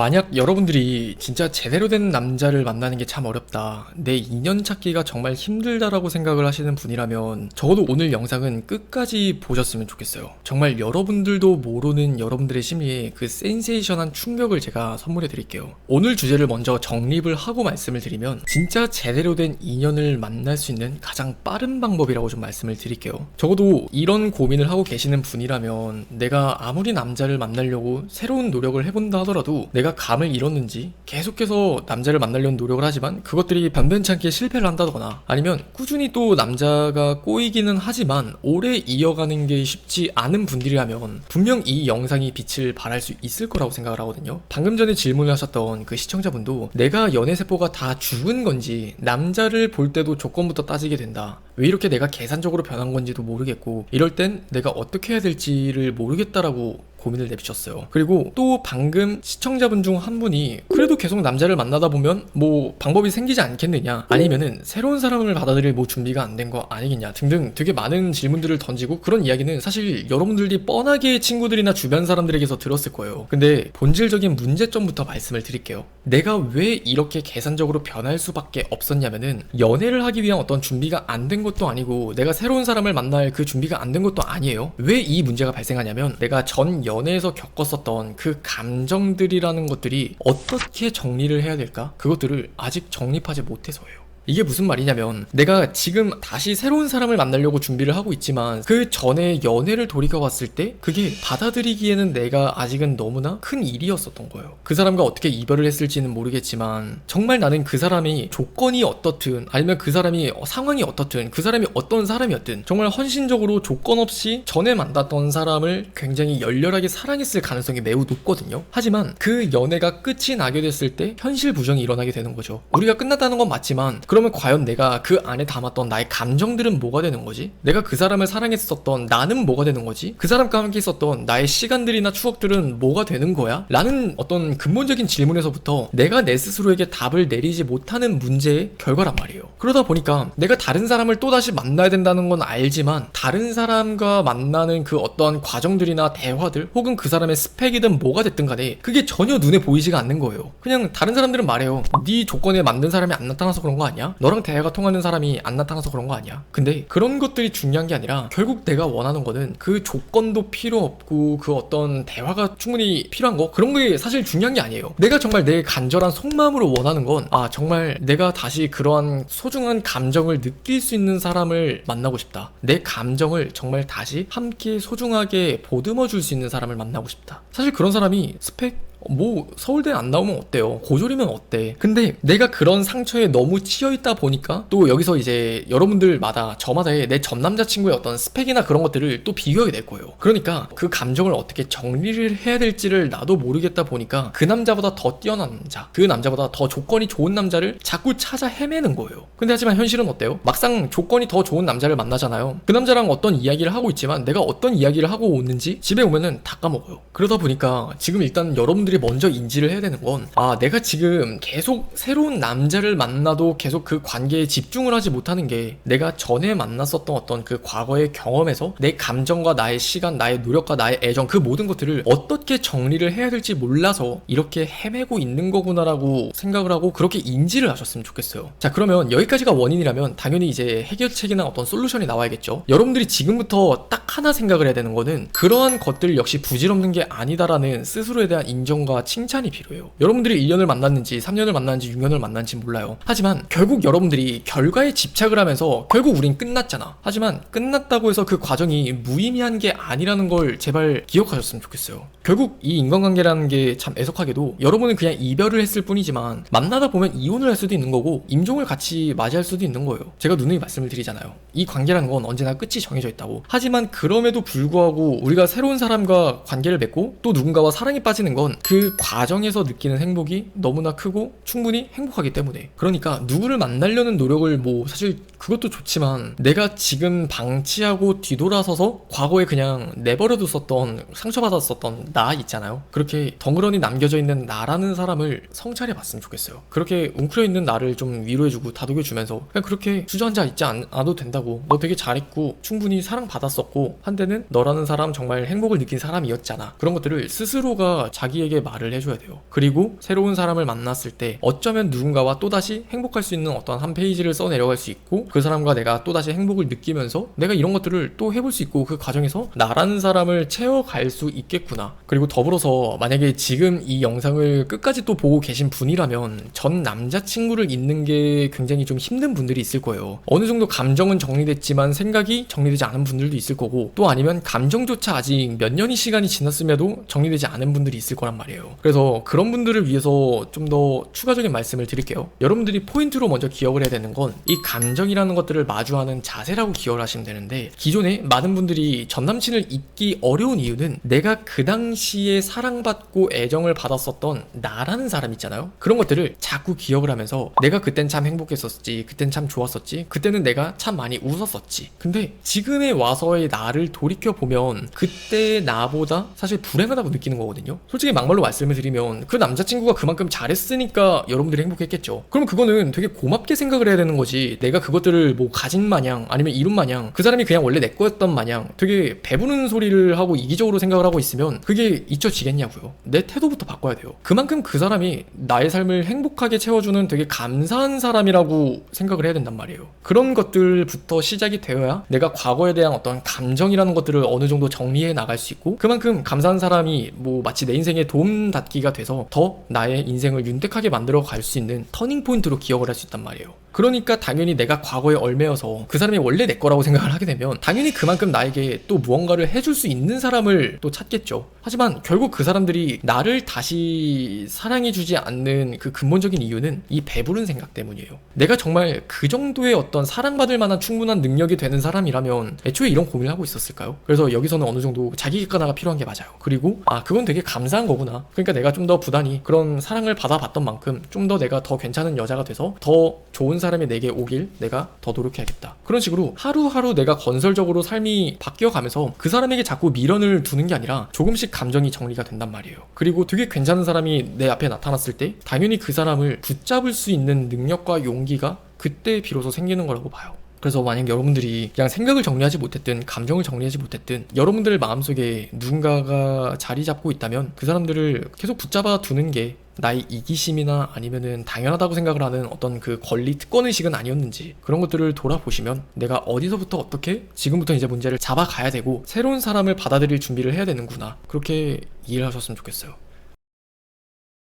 만약 여러분들이 진짜 제대로 된 남자를 만나는 게 참 어렵다. 내 인연 찾기가 정말 힘들다라고 생각을 하시는 분이라면 적어도 오늘 영상은 끝까지 보셨으면 좋겠어요. 정말 여러분들도 모르는 여러분들의 심리에 그 센세이션한 충격을 제가 선물해 드릴게요. 오늘 주제를 먼저 정립을 하고 말씀을 드리면 진짜 제대로 된 인연을 만날 수 있는 가장 빠른 방법이라고 좀 말씀을 드릴게요. 적어도 이런 고민을 하고 계시는 분이라면 내가 아무리 남자를 만나려고 새로운 노력을 해본다 하더라도 내가 감을 잃었는지 계속해서 남자를 만나려는 노력을 하지만 그것들이 변변찮게 실패를 한다거나 아니면 꾸준히 또 남자가 꼬이기는 하지만 오래 이어가는 게 쉽지 않은 분들이라면 분명 이 영상이 빛을 발할 수 있을 거라고 생각을 하거든요. 방금 전에 질문을 하셨던 그 시청자분도 내가 연애세포가 다 죽은 건지 남자를 볼 때도 조건부터 따지게 된다. 왜 이렇게 내가 계산적으로 변한 건지도 모르겠고 이럴 땐 내가 어떻게 해야 될지를 모르겠다라고 고민을 내비쳤어요. 그리고 또 방금 시청자분 중 한 분이 그래도 계속 남자를 만나다 보면 뭐 방법이 생기지 않겠느냐 아니면은 새로운 사람을 받아들일 뭐 준비가 안 된 거 아니겠냐 등등 되게 많은 질문들을 던지고 그런 이야기는 사실 여러분들이 뻔하게 친구들이나 주변 사람들에게서 들었을 거예요. 근데 본질적인 문제점부터 말씀을 드릴게요. 내가 왜 이렇게 계산적으로 변할 수밖에 없었냐면은 연애를 하기 위한 어떤 준비가 안 된 것도 아니고 내가 새로운 사람을 만날 그 준비가 안 된 것도 아니에요. 왜 이 문제가 발생하냐면 내가 전 연애에서 겪었었던 그 감정들이라는 것들이 어떻게 정리를 해야 될까? 그것들을 아직 정립하지 못해서예요. 이게 무슨 말이냐면 내가 지금 다시 새로운 사람을 만나려고 준비를 하고 있지만 그 전에 연애를 돌이켜봤을 때 그게 받아들이기에는 내가 아직은 너무나 큰 일이었었던 거예요. 그 사람과 어떻게 이별을 했을지는 모르겠지만 정말 나는 그 사람이 조건이 어떻든 아니면 그 사람이 상황이 어떻든 그 사람이 어떤 사람이었든 정말 헌신적으로 조건 없이 전에 만났던 사람을 굉장히 열렬하게 사랑했을 가능성이 매우 높거든요. 하지만 그 연애가 끝이 나게 됐을 때 현실 부정이 일어나게 되는 거죠. 우리가 끝났다는 건 맞지만 그러면 과연 내가 그 안에 담았던 나의 감정들은 뭐가 되는 거지? 내가 그 사람을 사랑했었던 나는 뭐가 되는 거지? 그 사람과 함께 있었던 나의 시간들이나 추억들은 뭐가 되는 거야? 라는 어떤 근본적인 질문에서부터 내가 내 스스로에게 답을 내리지 못하는 문제의 결과란 말이에요. 그러다 보니까 내가 다른 사람을 또다시 만나야 된다는 건 알지만 다른 사람과 만나는 그 어떠한 과정들이나 대화들 혹은 그 사람의 스펙이든 뭐가 됐든 간에 그게 전혀 눈에 보이지가 않는 거예요. 그냥 다른 사람들은 말해요. 네 조건에 맞는 사람이 안 나타나서 그런 거 아니야? 너랑 대화가 통하는 사람이 안 나타나서 그런 거 아니야? 근데 그런 것들이 중요한 게 아니라 결국 내가 원하는 거는 그 조건도 필요 없고 그 어떤 대화가 충분히 필요한 거 그런 게 사실 중요한 게 아니에요. 내가 정말 내 간절한 속마음으로 원하는 건 아 정말 내가 다시 그러한 소중한 감정을 느낄 수 있는 사람을 만나고 싶다. 내 감정을 정말 다시 함께 소중하게 보듬어 줄 수 있는 사람을 만나고 싶다. 사실 그런 사람이 스펙 뭐 서울대 안 나오면 어때요? 고졸이면 어때? 근데 내가 그런 상처에 너무 치여 있다 보니까 또 여기서 이제 여러분들마다 저마다의 내 전 남자친구의 어떤 스펙이나 그런 것들을 또 비교하게 될 거예요. 그러니까 그 감정을 어떻게 정리를 해야 될지를 나도 모르겠다 보니까 그 남자보다 더 뛰어난 남자, 그 남자보다 더 조건이 좋은 남자를 자꾸 찾아 헤매는 거예요. 근데 하지만 현실은 어때요? 막상 조건이 더 좋은 남자를 만나잖아요. 그 남자랑 어떤 이야기를 하고 있지만 내가 어떤 이야기를 하고 오는지 집에 오면은 다 까먹어요. 그러다 보니까 지금 일단 여러분들 여러분들이 먼저 인지를 해야 되는 건, 아, 내가 지금 계속 새로운 남자를 만나도 계속 그 관계에 집중을 하지 못하는 게 내가 전에 만났었던 어떤 그 과거의 경험에서 내 감정과 나의 시간, 나의 노력과 나의 애정, 그 모든 것들을 어떻게 정리를 해야 될지 몰라서 이렇게 헤매고 있는 거구나라고 생각을 하고 그렇게 인지를 하셨으면 좋겠어요. 자, 그러면 여기까지가 원인이라면 당연히 이제 해결책이나 어떤 솔루션이 나와야겠죠. 여러분들이 지금부터 딱 하나 생각을 해야 되는 거는 그러한 것들 역시 부질없는 게 아니다라는 스스로에 대한 인정 인정과 칭찬이 필요해요. 여러분들이 1년을 만났는지 3년을 만났는지 6년을 만났는지 몰라요. 하지만 결국 여러분들이 결과에 집착을 하면서 결국 우린 끝났잖아. 하지만 끝났다고 해서 그 과정이 무의미한 게 아니라는 걸 제발 기억하셨으면 좋겠어요. 결국 이 인간관계라는 게 참 애석하게도 여러분은 그냥 이별을 했을 뿐이지만 만나다 보면 이혼을 할 수도 있는 거고 임종을 같이 맞이할 수도 있는 거예요. 제가 누누이 말씀을 드리잖아요. 이 관계라는 건 언제나 끝이 정해져 있다고. 하지만 그 럼에도 불구하고 우리가 새로운 사람과 관계를 맺고 또 누군가와 사랑에 빠지는 건 그 과정에서 느끼는 행복이 너무나 크고 충분히 행복하기 때문에. 그러니까 누구를 만나려는 노력을 뭐 사실 그것도 좋지만 내가 지금 방치하고 뒤돌아서서 과거에 그냥 내버려뒀었던 상처받았었던 나 있잖아요. 그렇게 덩그러니 남겨져 있는 나라는 사람을 성찰해 봤으면 좋겠어요. 그렇게 웅크려 있는 나를 좀 위로해주고 다독여주면서 그냥 그렇게 주저앉아 있지 않, 아도 된다고. 너 되게 잘했고 충분히 사랑받았었고 한때는 너라는 사람 정말 행복을 느낀 사람이었잖아 그런 것들을 스스로가 자기에게 말을 해줘야 돼요. 그리고 새로운 사람을 만났을 때 어쩌면 누군가와 또다시 행복할 수 있는 어떤 한 페이지를 써 내려갈 수 있고 그 사람과 내가 또다시 행복을 느끼면서 내가 이런 것들을 또 해볼 수 있고 그 과정에서 나라는 사람을 채워갈 수 있겠구나. 그리고 더불어서 만약에 지금 이 영상을 끝까지 또 보고 계신 분이라면 전 남자친구를 잇는 게 굉장히 좀 힘든 분들이 있을 거예요. 어느 정도 감정은 정리됐지만 생각이 정리되지 않은 분들도 있을 거고 또 아니면 감정조차 아직 몇 년이 시간이 지났음에도 정리되지 않은 분들이 있을 거란 말이에요. 그래서 그런 분들을 위해서 좀 더 추가적인 말씀을 드릴게요. 여러분들이 포인트로 먼저 기억을 해야 되는 건 이 감정이라는 것들을 마주하는 자세라고 기억을 하시면 되는데 기존에 많은 분들이 전 남친을 잊기 어려운 이유는 내가 그 당시에 사랑받고 애정을 받았었던 나라는 사람 있잖아요. 그런 것들을 자꾸 기억을 하면서 내가 그땐 참 행복했었지, 그땐 참 좋았었지, 그때는 내가 참 많이 웃었었지. 근데 지금에 와서의 나를 돌이켜 보면 그때 나보다 사실 불행하다고 느끼는 거거든요. 솔직히 막말로 말씀을 드리면 그 남자친구가 그만큼 잘했으니까 여러분들이 행복했겠죠. 그럼 그거는 되게 고맙게 생각을 해야 되는 거지. 내가 그것들을 뭐 가진 마냥 아니면 이룬 마냥 그 사람이 그냥 원래 내 거였던 마냥 되게 배부른 소리를 하고 이기적으로 생각을 하고 있으면 그게 잊혀지겠냐고요. 내 태도부터 바꿔야 돼요. 그만큼 그 사람이 나의 삶을 행복하게 채워주는 되게 감사한 사람이라고 생각을 해야 된단 말이에요. 그런 것들부터 시작이 되어야 내가 과거에 대한 어떤 감정이라는 것들을 어느 정도 정리해 나갈 수 있고 그만큼 감사한 사람이 뭐 마치 내 인생에 도움 닫기가 돼서 더 나의 인생을 윤택하게 만들어 갈 수 있는 터닝 포인트로 기억을 할 수 있단 말이에요. 그러니까 당연히 내가 과거에 얼매여서 그 사람이 원래 내 거라고 생각을 하게 되면 당연히 그만큼 나에게 또 무언가를 해줄 수 있는 사람을 또 찾겠죠. 하지만 결국 그 사람들이 나를 다시 사랑해주지 않는 그 근본적인 이유는 이 배부른 생각 때문이에요. 내가 정말 그 정도의 어떤 사랑받을 만한 충분한 능력이 되는 사람이라면 애초에 이런 고민을 하고 있었을까요? 그래서 여기서는 어느 정도 자기 객관화가 필요한 게 맞아요. 그리고 아 그건 되게 감사한 거구나. 그러니까 내가 좀 더 부단히 그런 사랑을 받아봤던 만큼 좀 더 내가 더 괜찮은 여자가 돼서 더 좋은 사람이 내게 오길 내가 더 노력해야겠다. 그런 식으로 하루하루 내가 건설적으로 삶이 바뀌어가면서 그 사람에게 자꾸 미련을 두는 게 아니라 조금씩 감정이 정리가 된단 말이에요. 그리고 되게 괜찮은 사람이 내 앞에 나타났을 때 당연히 그 사람을 붙잡을 수 있는 능력과 용기가 그때 비로소 생기는 거라고 봐요. 그래서 만약 여러분들이 그냥 생각을 정리하지 못했든 감정을 정리하지 못했든 여러분들 마음속에 누군가가 자리 잡고 있다면 그 사람들을 계속 붙잡아 두는 게 나의 이기심이나 아니면은 당연하다고 생각을 하는 어떤 그 권리 특권 의식은 아니었는지 그런 것들을 돌아보시면 내가 어디서부터 어떻게 지금부터 이제 문제를 잡아가야 되고 새로운 사람을 받아들일 준비를 해야 되는구나 그렇게 이해를 하셨으면 좋겠어요.